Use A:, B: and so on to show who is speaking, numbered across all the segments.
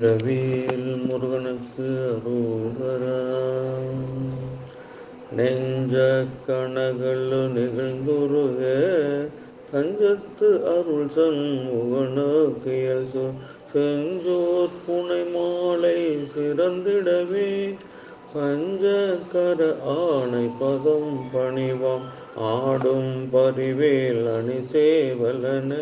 A: ரவியில் முருகனுக்கு அரோகரா நெஞ்ச கணகள் நிகழ்ந்துருக தஞ்சத்து அருள் சண்முகனுக்கியல் செஞ்சோர் புனை மாலை சிறந்திடவே பஞ்சகர ஆணை பதம் பணிவாம். ஆடும் பரிவேல் அணி சேவலன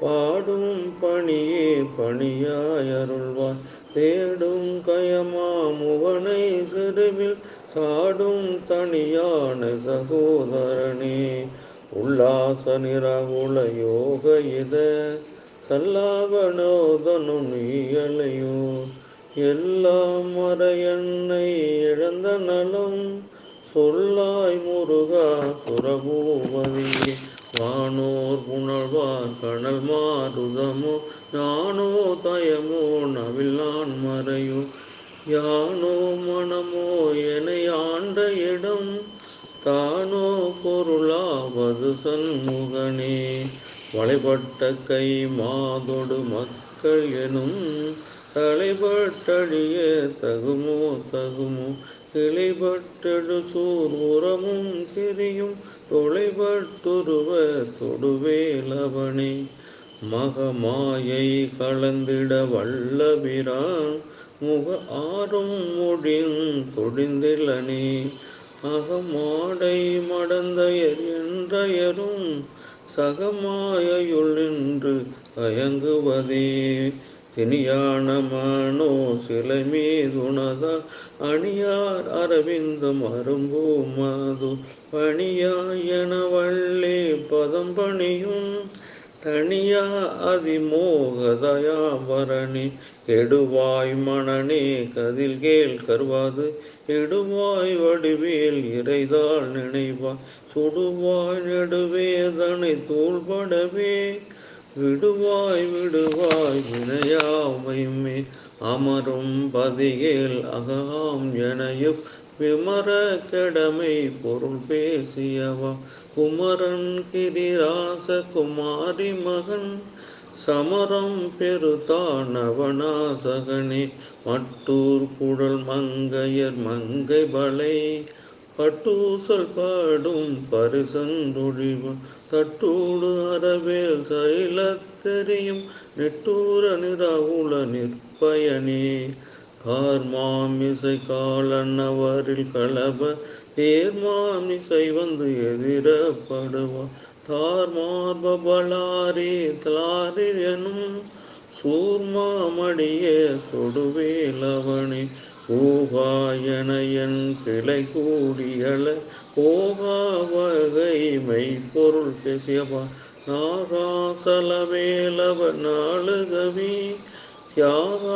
A: பாடும் பணியே பணியாயருள்வான் தேடும் கயமாமுவனை சிறுவில் சாடும் தனியான சகோதரனே. உல்லாச நிரகுல யோக இத சல்லாபனோதனும் நீயலையோ எல்லாம் வர என்னை இழந்த நலம் சொல்லாய் முருகா சுரபூபதி வானோர் புணர்வார் கடல் மாறுதமோ நானோ தயமோ நவிழான் மறையோ. யானோ மனமோ என ஆண்ட இடம் தானோ பொருளாவது சண்முகனே. வளைபட்ட கை மாதொடு மக்கள் எனும் தலைபட்டடிய தகுமோ தகுமோ. கிளைபட்டடு சூர் உரமும் திரியும் தொலைபட்டுருவ தொடுவேலவனே மகமாயை கலந்திட வல்லபிரான் முக ஆறும் முடின் தொடிந்திலனே. அகமாடை மடந்தையர் என்றயரும் சகமாயுள் நின்று அயங்குவதே தினியானமானோ சிலை மீதுனதால் அணியார் அரவிந்தம் அரும்பு மாது பணியாயன வள்ளே பதம் பணியும் தனியா அதிமோகதயாபரணி. கெடுவாய் மணனே கதில் கேள் கருவாது. எடுவாய் வடிவேல் இறைதாள் நினைவாய். சுடுவாய் நெடுவேதனை தூள்படவே விடுவாய் விடுவாய் வினையாமைமே அமரும் பதியில் அகாம் எனையும் விமர கடமை பொருள் பேசியவா. குமரன் கிரிராச குமாரி மகன் சமரம் பெருதானவனாசகனே. மட்டூர் குடல் மங்கையர் மங்கை பலை பட்டூசல் பாடும் பரிசன்றொழிவு. தட்டூடு அறவேல் சைலத்தெரியும் நெட்டூர நிராகுல நிற்பயனே. கார்மாமிசை காலன்னவரில் கலப தேர்மாமிசை வந்து எதிரப்படுவார் தார்மார்பலாரி தலாரி எனும் சூர்மாமடியே தொடுவேலவனே ஊகாயன கிளை கூடியள போகா வகை மெய்ப்பொருள் பேசியவா. நாகாசலவேலவ நாளுகவி தியாகாசுரலோக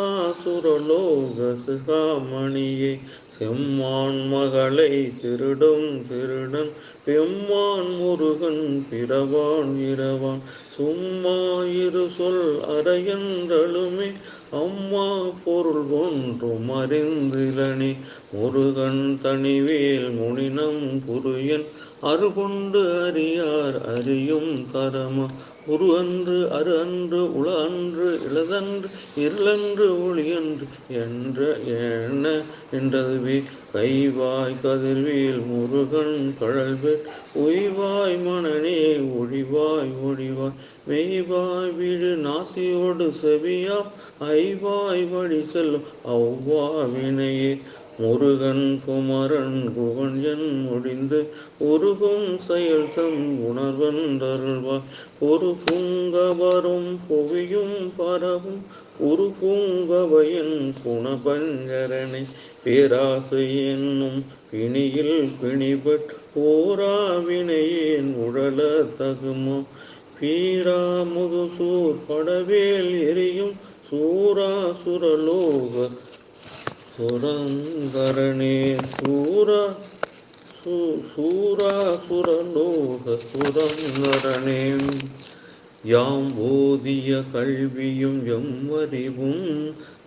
A: சிகாமணியே. செம்மான் மகளை திருடும் திருடன் பெம்மான் முருகன் பிறவான் இரவான். சும்மா இரு சொல் அறையன்றழுமே அம்மா பொருள் ஒன்றும் அறிந்திலனி. முருகன் தனிவேல் முனினம் புரியன் அருகொண்டு அறியார் அறியும் தரம உரு அன்று அரு அன்று உள அன்று இளதன்று இருளன்று ஒளியன்று என்ற என்ன என்றதுவே கைவாய் கதிர்வேல் முருகன் கழல்வேல் உய்வாய் மணனே ஒழிவாய் ஒழிவாய். மெய்வாய் வீடு நாசியோடு செவியா ஐவாய் வழி செல்லும் அவ்வா வினையே. முருகன் குமரன் குகன் முடிந்து உருகும் செயல் தம் உணர்வன்றருள்வார் ஒரு புங்கவரும் புவியும் பரவும் ஒரு பூங்கவையின் குணபஞ்சரனை. பேராசு என்னும் பிணியில் பிணிபட் போராவினையேன் உழல தகுமோ? பீரா முதுசூர் படவேல் எரியும் சூரா சுரங்கரணே சூர சூரா சூரா யாம் ஓதிய கல்வியும் எம் அறிவும்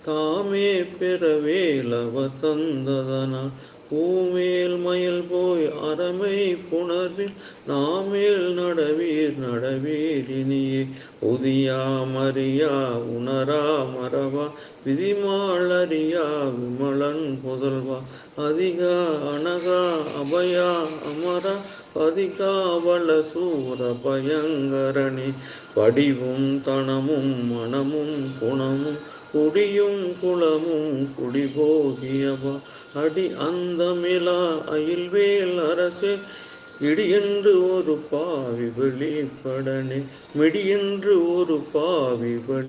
A: தாமே பெறவேலவ தந்ததனால் பூமேல் மயில் போய் அறமை புணர்வில் நாமேல் நடவீர் நடவீரினியே. உதியா மரியா உணரா மரவா விதிமாளரியா விமலன் புதல்வா. அதிகா அனகா அபயா அமரா. பதிகாவல சூர பயங்கரணி வடிவும் தனமும் மனமும் குணமும் குடியும் குளமும் குடிபோகியவா? அடி அந்தமிலா அயில்வேல் அரசே இடியென்று ஒரு பாவி வெளிப்படனே மிடியென்று ஒரு பாவி